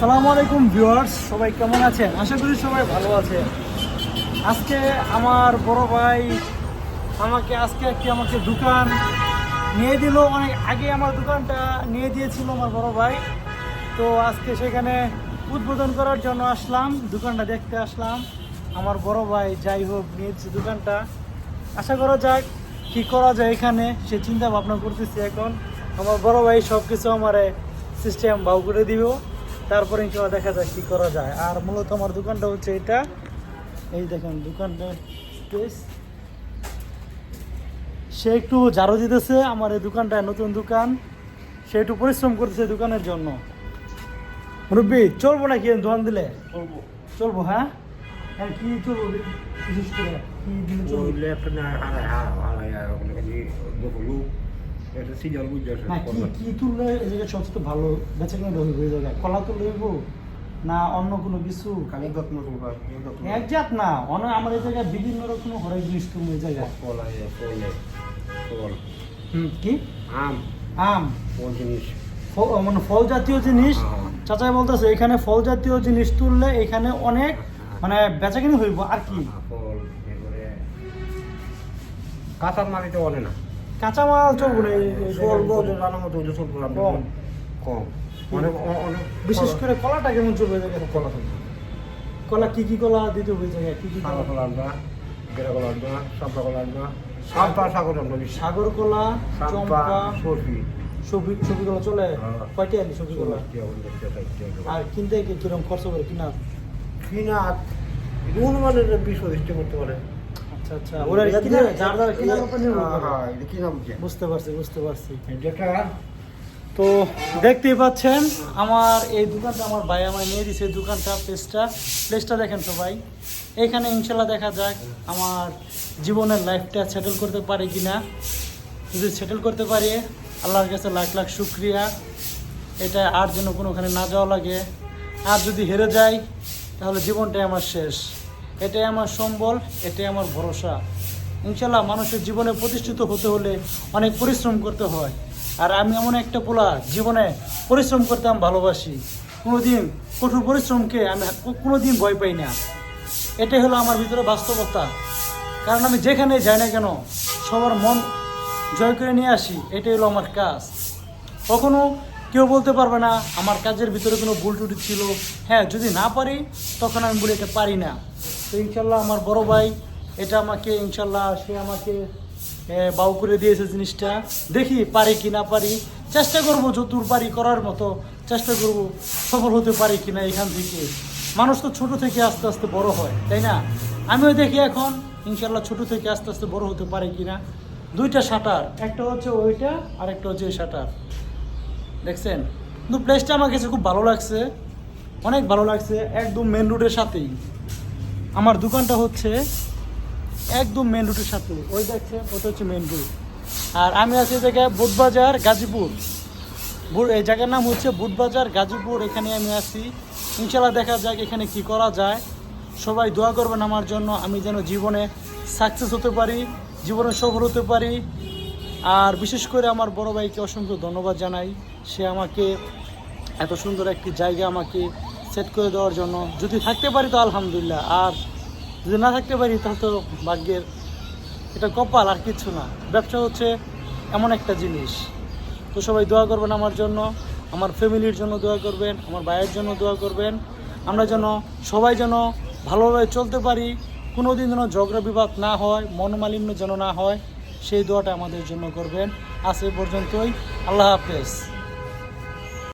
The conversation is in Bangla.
আসসালামু আলাইকুম ভিউয়ার্স, সবাই কেমন আছেন? আশা করি সবাই ভালো আছেন। আজকে আমার বড় ভাই আমাকে আজকে একটি আমাকে দোকান নিয়ে দিল। অনেক আগে আমার দোকানটা নিয়ে দিয়েছিল আমার বড় ভাই। তো আজকে সেখানে উদ্বোধন করার জন্য আসলাম, দোকানটা দেখতে আসলাম। আমার বড় ভাই যাই হোক নিয়েছে দোকানটা। আশা করা যাক কি করা যায় এখানে, সে চিন্তা ভাবনা করতেছি এখন। আমার বড় ভাই সব কিছু আমার সিস্টেম বাউ করে দিব। তারপরে ইনশাল্লাহ দেখা যায় কি করা যায় আর মূলত আমার দোকানটা হচ্ছে এটা এই দেখেন দোকানটা স্পেস সে একটু ঝাড়ু দিতেছে আমার এই দোকানটা নতুন দোকান সে একটু পরিশ্রম করতেছে দোকানের জন্য মুরব্বী চলবো নাকি দোকান দিলে চলবো হ্যাঁ হ্যাঁ কি চলবো বিশেষ করে কি দিলে চলবো এটা না কি কি তুললে এই সবচেয়ে ভালো বেচা কেনা হবে ওই জায়গায় কলা তুললে হইব? না অন্য কোনো কিছু? যত্ন করবা যত্ন এক জাত না অন্য আমার এই জায়গায় বিভিন্ন রকম হরেক জিনিস তুমি ওই জায়গায়। কলা ফলে। হুম কি? আম। আম। ফল জিনিস। মানে ফল জাতীয় জিনিস। চাচাই বলতেছে এখানে ফল জাতীয় জিনিস তুললে এখানে অনেক মানে বেচা কিনে হইব আর কি? কাঁচার মালি তো অনে না। কাঁচামাল চলবো না। বলতে জানা মতো হইলে চলবো কম। কম। অনেক অনেক বিশেষ করে কলাটা কেমন চলবে কলা থাকবে কলা কি কি কলা দিতে হবে জায়গায়? কি কি কলা? কলা আনবা গেরা কলা আনবা সাপটা কলা আনবা। সাপটা সাগর আনবা সাগর কলা চম্পা সরফি সবজি সবজি কলা চলে? হ্যাঁ। কয়টি আনি সবজি কলা? আর কিনতে কি কীরকম খরচ করে কিনা? কিনা গুণমানের বিষয় করতে পারে। আচ্ছা আচ্ছা। ওরা কিনা যার যার কিনার উপর হ্যাঁ, এটা কিনা বুঝতে পারছি বুঝতে পারছি। যেটা তো দেখতেই পাচ্ছেন আমার এই দোকানটা আমার ভাই আমার নিয়ে দিছে এই দোকানটা প্লেসটা প্লেসটা দেখেন সবাই এখানে ইনশাল্লাহ দেখা যাক আমার জীবনের লাইফটা সেটেল করতে পারি কি না যদি সেটেল করতে পারি আল্লাহর কাছে লাখ লাখ শুক্রিয়া। এটা আর যেন কোনোখানে না যাওয়া লাগে। আর যদি হেরে যাই তাহলে জীবনটাই আমার শেষ। এটাই আমার সম্বল, এটাই আমার ভরসা। ইনশাল্লাহ মানুষের জীবনে প্রতিষ্ঠিত হতে হলে অনেক পরিশ্রম করতে হয়। আর আমি এমন একটা পোলা, জীবনে পরিশ্রম করতে আমি ভালোবাসি। কোনোদিন কঠোর পরিশ্রমকে আমি কোনোদিন ভয় পাই না। এটাই হলো আমার ভিতরে বাস্তবতা। কারণ আমি যেখানে যাই না কেন, সবার মন জয় করে নিয়ে আসি, এটাই হলো আমার কাজ। কখনো কেউ বলতে পারবে না, আমার কাজের ভিতরে কোনো ভুল টুটি ছিল। হ্যাঁ যদি না পারি, তখন আমি বলি এটা পারি না। তো ইনশাল্লাহ আমার বড় ভাই, এটা আমাকে ইনশাল্লাহ সে আমাকে বাউ করে দিয়েছে জিনিসটা। দেখি পারি কি না পারি। চেষ্টা করব যতদূর পারি করার মতো। চেষ্টা করব সফল হতে পারি কি না এখান থেকে। মানুষ তো ছোট থেকে আস্তে আস্তে বড় হয়, তাই না? আমিও দেখি এখন, ইনশাল্লাহ ছোট থেকে আস্তে আস্তে বড় হতে পারে কি না। দুইটা শাটার, একটা হচ্ছে ওইটা আর একটা হচ্ছে এই শাটার। দেখছেন? কিন্তু প্লেসটা আমার কাছে খুব ভালো লাগছে। অনেক ভালো লাগছে, একদম মেন রোডের সাথেই। আমার দোকানটা হচ্ছে একদম মেন রোডের সাথে। ওই দেখছেন, ওটা হচ্ছে মেন রোড আর আমি আছি জায়গায় বুটবাজার, গাজীপুর। এই জায়গার নাম হচ্ছে বুটবাজার, গাজীপুর। এখানে আমি আছি। ইনশাল্লাহ দেখা যাক এখানে কি করা যায়। সবাই দোয়া করবেন আমার জন্য, আমি যেন জীবনে সাকসেস হতে পারি, জীবনে সফল হতে পারি। আর বিশেষ করে আমার বড় ভাইকে অসংখ্য ধন্যবাদ জানাই। সে আমাকে এত সুন্দর একটি জায়গা আমাকে সেট করে দেওয়ার জন্য। যদি থাকতে পারি তো আলহামদুলিল্লাহ, আর যদি না থাকতে পারি তাহলে তো ভাগ্যের এটা কপাল, আর কিছু না। ব্যবসা হচ্ছে এমন একটা জিনিস। তো সবাই দোয়া করবেন আমার জন্য, আমার ফ্যামিলির জন্য দোয়া করবেন, আমার ভাইয়ের জন্য দোয়া করবেন। আমরা যেন সবাই যেন ভালোভাবে চলতে পারি কোনো দিন যেন ঝগড়া বিবাদ না হয়, মনোমালিন্য যেন না হয়, সেই দোয়াটা আমাদের জন্য করবেন। আজ এ পর্যন্তই। আল্লাহ হাফেজ।